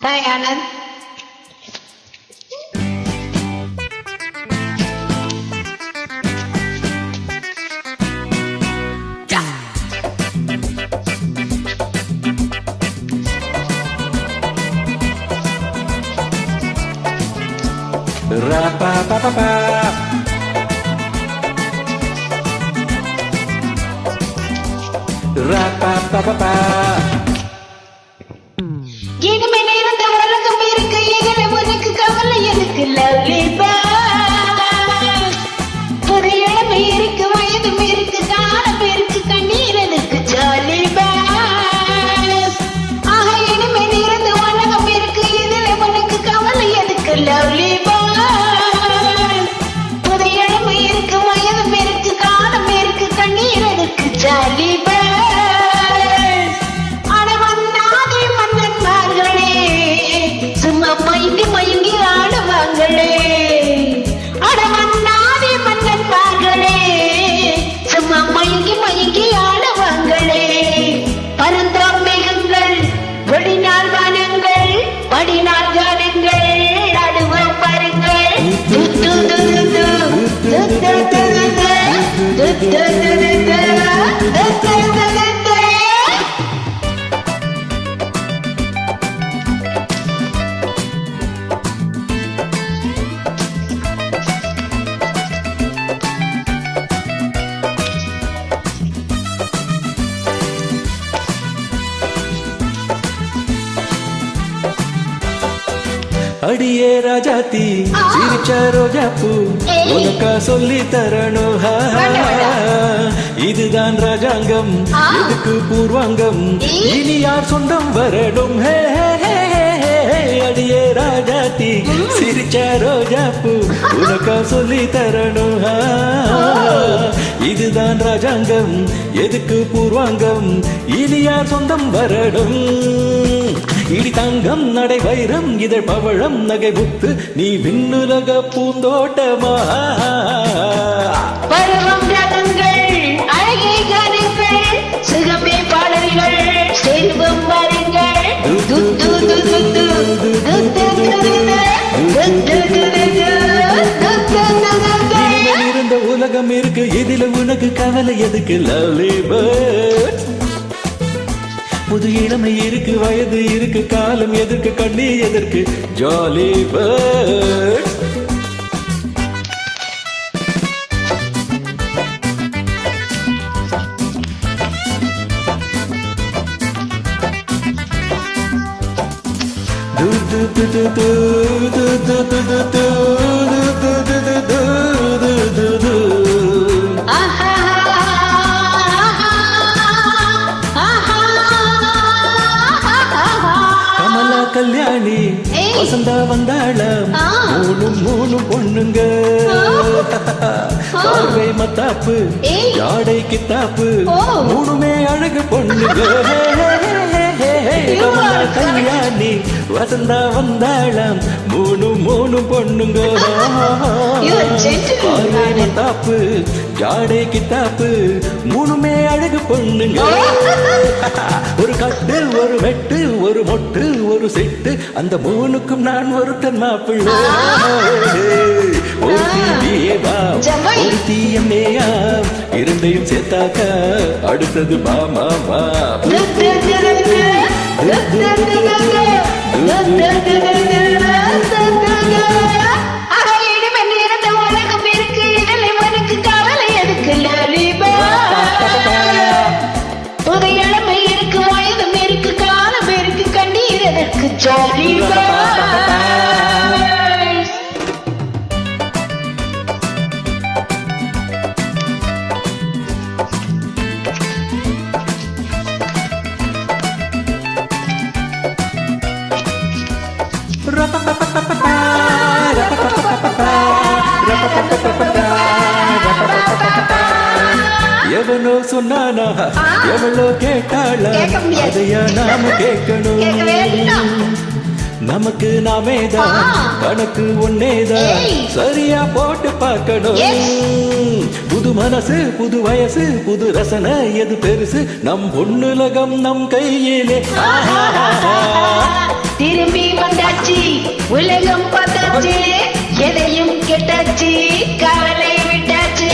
Hi, Anand. Ra-pa-pa-pa-pa. Ra-pa-pa-pa-pa. Jolly சும்மா மயங்கி மயங்கி ஆடுவாங்களே. அடவந்தாதே மன்னன்மார்களே. சும்மா மயங்கி மயங்கி ஆடுவாங்களே. அடியே ராஜாத்தி சிரிச்ச ரோஜா பூ ஏய். உனக்கா சொல்லி தரணும் இதுதான் ராஜாங்கம் ஆ. எதுக்கு பூர்வாங்கம். இனி யார் சொந்தம் வரணும் ஹே. அடியே ராஜாத்தி சிரிச்ச ரோஜா பூ உனக்கா சொல்லி தரணும். இதுதான் ராஜாங்கம் எதுக்கு பூர்வாங்கம் இனி யார் சொந்தம் வரணும் இடி தங்கம் நடை வைரம் இதழ் பவழம் நகை புத்து நீ விண்ணுலக பூந்தோட்டமா இருந்த உலகம் இருக்கு இதில் உனக்கு கவலை எதுக்கு லவ்லி பேர்ட்ஸ் புது இளமை இருக்கு வயது இருக்கு காலம் எதற்கு கண்ணி எதற்கு jolly birds Do do do do do do do do do do do do Vasantha வந்தாள மூணும் மூணு பொண்ணுங்க. பார்வை மத்தாப்பு யாடை கித்தாப்பு மூணுமே அழகு பொண்ணுங்க. கல்யாணி வசந்தா வந்தாளாம். மூணு மூணு பொண்ணுங்க. தாப்பு ஜாடை கித்தாப்பு மூணுமே அழகு பொண்ணுங்க. கட்டு ஒரு வெட்டு ஒரு மொட்டு ஒரு செட்டு அந்த மூணுக்கும் நான் ஒருத்தன் மாப்பிள்ளை இரண்டையும் சேர்த்தாக்க அடுத்தது மாமாவா து, சொன்னானா? எவ்வளோ கேட்டாளா? அதையா நாம கேட்கணும்? நமக்கு நாமே தான் கணக்கு ஒன்னேதான் சரியா போட்டு பார்க்கணும். புது மனசு புது வயசு புது ரசனை எது பெருசு? நம் பொண்ணுலகம் நம் கையிலே. திரும்பி வந்தாச்சு. உலகம் பார்த்தாச்சு. எதையும் கெட்டாச்சு. கவலை விட்டாச்சு.